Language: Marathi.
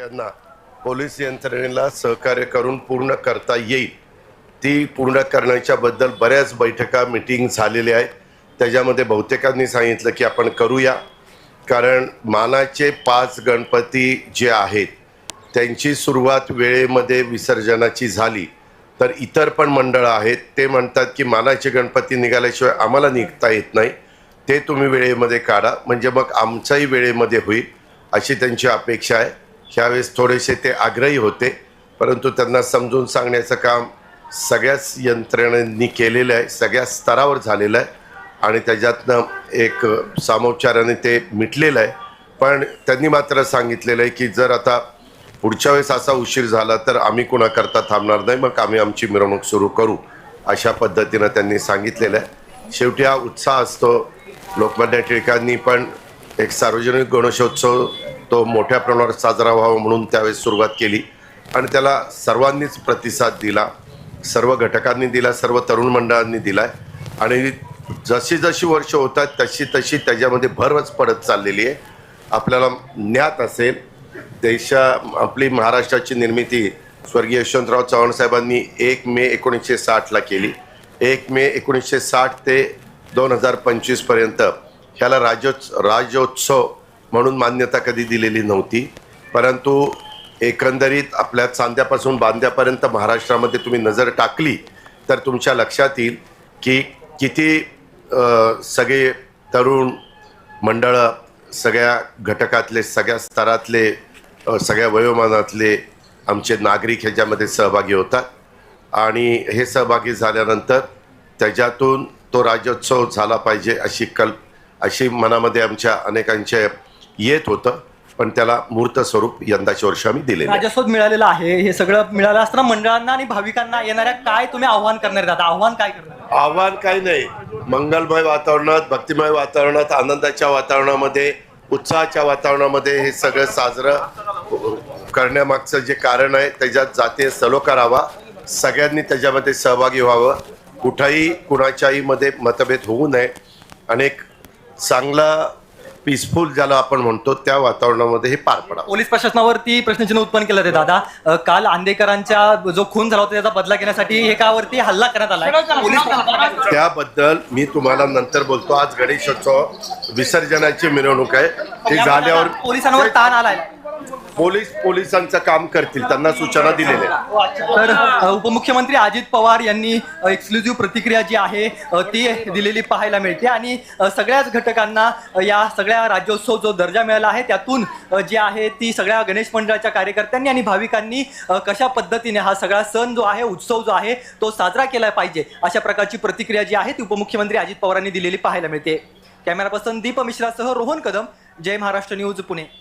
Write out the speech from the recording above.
सगळ्यांना पोलीस यंत्रणेला सहकार्य करून पूर्ण करता येईल. ती पूर्ण करण्याच्याबद्दल बऱ्याच बैठका मिटिंग झालेल्या आहेत. त्याच्यामध्ये बहुतेकांनी सांगितलं की आपण करूया. कारण मानाचे पाच गणपती जे आहेत त्यांची सुरुवात वेळेमध्ये विसर्जनाची झाली. तर इतर पण मंडळं आहेत ते म्हणतात की मानाचे गणपती निघाल्याशिवाय आम्हाला निघता येत नाही. ते तुम्ही वेळेमध्ये काढा. म्हणजे मग आमच्याही वेळेमध्ये होईल अशी त्यांची अपेक्षा आहे. ह्यावेळेस थोडेसे ते आग्रही होते परंतु त्यांना समजून सांगण्याचं काम सगळ्याच यंत्रणांनी केलेलं आहे सगळ्या स्तरावर झालेलं आहे आणि त्याच्यातनं एक सामोपचाराने ते मिटलेलं आहे. पण त्यांनी मात्र सांगितलेलं आहे की जर आता पुढच्या वेळेस असा उशीर झाला तर आम्ही कुणाकरता थांबणार नाही मग आम्ही आमची मिरवणूक सुरू करू अशा पद्धतीनं त्यांनी सांगितलेलं आहे. शेवटी हा उत्साह असतो लोकमान्य टिळकांनी पण एक सार्वजनिक गणेशोत्सव तो मोठ्या प्रमाणावर साजरा व्हावा म्हणून त्यावेळेस सुरुवात केली. आणि त्याला सर्वांनीच प्रतिसाद दिला. सर्व घटकांनी दिला सर्व तरुण मंडळांनी दिला आणि जशी जशी वर्ष होतात तशी तशी त्याच्यामध्ये भरच पडत चाललेली आहे. आपल्याला ज्ञात असेल देशा आपली महाराष्ट्राची निर्मिती स्वर्गीय यशवंतराव चव्हाण साहेबांनी एक मे एकोणीसशे साठला केली. एक मे एकोणीसशे साठ ते दोन हजार पंचवीसपर्यंत ह्याला राज्योत्स राज्योत्सव म्हणून मान्यता कधी दिलेली नव्हती. परंतु एकंदरीत आपल्या चांद्यापासून बांद्यापर्यंत महाराष्ट्रामध्ये तुम्ही नजर टाकली तर तुमच्या लक्षात येईल की किती सगळे तरुण मंडळं सगळ्या घटकातले सगळ्या स्तरातले सगळ्या वयोमानातले आमचे नागरिक ह्याच्यामध्ये सहभागी होतात. आणि हे सहभागी झाल्यानंतर त्याच्यातून तो राज्योत्सव झाला पाहिजे अशी कल्प अशी मनामध्ये आमच्या अनेकांच्या येत होतं पण त्याला मूर्त स्वरूप यंदाच्या वर्षी आम्ही दिलेलं आहे. राजस्व मिळालेलं आहे. हे सगळं मिळालं असताना मंडळांना आणि भाविकांना येणाऱ्या काय तुम्ही आव्हान करणार आता आव्हान काय करणार आव्हान काही नाही. मंगलमय वातावरणात भक्तिमय वातावरणात आनंदाच्या वातावरणामध्ये उत्साहाच्या वातावरणामध्ये हे सगळं साजरं करण्यामागचं जे कारण आहे त्याच्यात जातीय सलोखा राहावा. सगळ्यांनी त्याच्यामध्ये सहभागी व्हावं. कुठंही कुणाच्याही मध्ये मतभेद होऊ नये. अनेक चांगला पीसफुल ज्याला आपण म्हणतो त्या वातावरणामध्ये हे पार पडावं. पोलीस प्रशासनावरती प्रश्नचिन्ह उत्पन्न केलं ते दादा. अ, काल आंदेकरांच्या जो खून झाला होता त्याचा बदला घेण्यासाठी हे कावरती हल्ला करण्यात आला पोलीस त्याबद्दल मी तुम्हाला नंतर बोलतो. आज गणेशोत्सव विसर्जनाची मिरवणूक आहे. ती झाल्यावर पोलिसांवर ताण आलाय. पोलीस पोलिसांचं काम करतील त्यांना सूचना दिलेल्या आहेत. तर अ, उपमुख्यमंत्री अजित पवार यांनी एक्सक्लुझिव्ह प्रतिक्रिया जी आहे अ, ती दिलेली पाहायला मिळते. आणि अ, सगळ्याच घटकांना अ, या सगळ्या राज्योत्सव जो दर्जा मिळाला आहे त्यातून अ, आहे ती सगळ्या गणेश मंडळाच्या कार्यकर्त्यांनी आणि भाविकांनी अ, कशा पद्धतीने हा सगळा सण जो आहे उत्सव जो आहे तो साजरा केला पाहिजे अशा प्रकारची प्रतिक्रिया जी आहे ती उपमुख्यमंत्री अजित पवारांनी दिलेली पाहायला मिळते. कॅमेरा पर्सन दीप मिश्रासह रोहन कदम जय महाराष्ट्र न्यूज पुणे.